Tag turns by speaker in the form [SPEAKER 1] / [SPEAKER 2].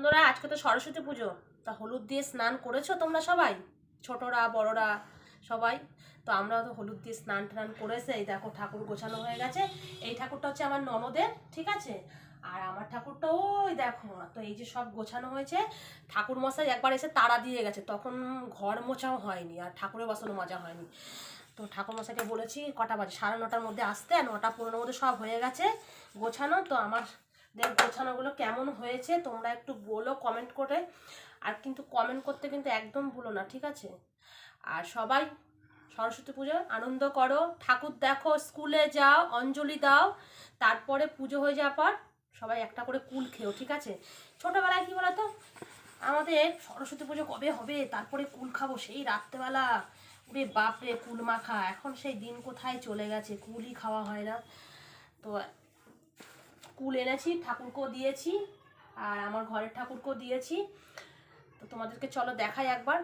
[SPEAKER 1] বন্ধুরা, আজকে তো সরস্বতী পুজো। তা হলুদ দিয়ে স্নান করেছ তোমরা সবাই? ছোটরা, বড়রা সবাই? তো আমরা তো হলুদ দিয়ে স্নান টান করেছে, এই দেখো ঠাকুর গোছানো হয়ে গেছে। এই ঠাকুরটা হচ্ছে আমার ননদের, ঠিক আছে? আর আমার ঠাকুরটা ওই দেখো, তো এই যে সব গোছানো হয়েছে ঠাকুর মশাই একবার এসে তাড়া দিয়ে গেছে, তখন ঘর মোছাও হয়নি, আর ঠাকুরের বাসনও মাজা হয়নি। তো ঠাকুর মশাইকে বলেছি, কটা বাজে? সাড়ে নটার মধ্যে আসতে, আর নটা পনেরোর মধ্যে সব হয়ে গেছে গোছানো, তো আমার দেখ গোছানোগুলো কেমন হয়েছে তোমরা একটু বলো কমেন্ট করে। আর কিন্তু কমেন্ট করতে কিন্তু একদম ভুলো না, ঠিক আছে? আর সবাই সরস্বতী পুজো আনন্দ করো। ঠাকুর দেখো স্কুলে যাও, অঞ্জলি দাও, তারপরে পুজো হয়ে যাওয়ার পর সবাই একটা করে কুল খেও, ঠিক আছে? ছোটোবেলায় কী বলতো? আমাদের সরস্বতী পুজো কবে হবে? তারপরে কুল খাব সেই রাত্রেবেলা। ওরে বাপরে, কুল মাখা। এখন সেই দিন কোথায় চলে গেছে? কুলই খাওয়া হয় না। তো কুল এনেছি ঠাকুরকেও দিয়েছি আর আমার ঘরের ঠাকুরকেও দিয়েছি। তো তোমাদেরকে চলো দেখাই একবার।